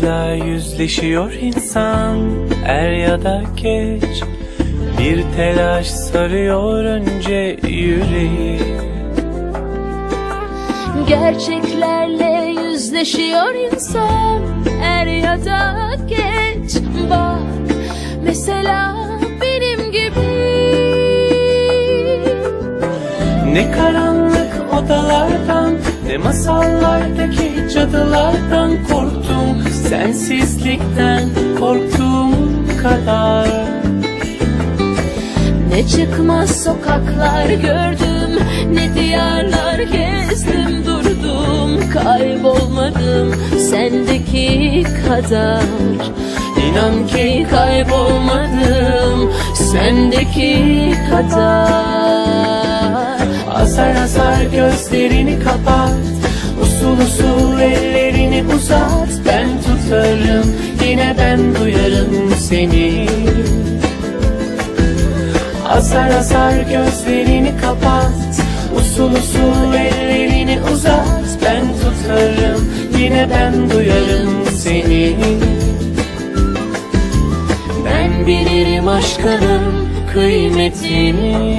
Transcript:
Acıyla yüzleşiyor insan er ya da geç. Bir telaş sarıyor önce yüreği. Gerçeklerle yüzleşiyor insan Er ya da geç. Bak mesela benim gibi. Ne karanlık odalardan Ne masallardaki cadılardan korktum Sensizlikten korktuğum kadar. Ne çıkmaz sokaklar gördüm Ne diyarlar gezdim durdum Kaybolmadım sendeki kadar. İnan ki kaybolmadım sendeki kadar. Azar azar gözlerini kapat Usul usul ellerini uzat Ben tutarım yine ben duyarım seni. Azar azar gözlerini kapat Usul usul ellerini uzat. Ben tutarım yine ben duyarım seni. Ben bilirim aşkının kıymetini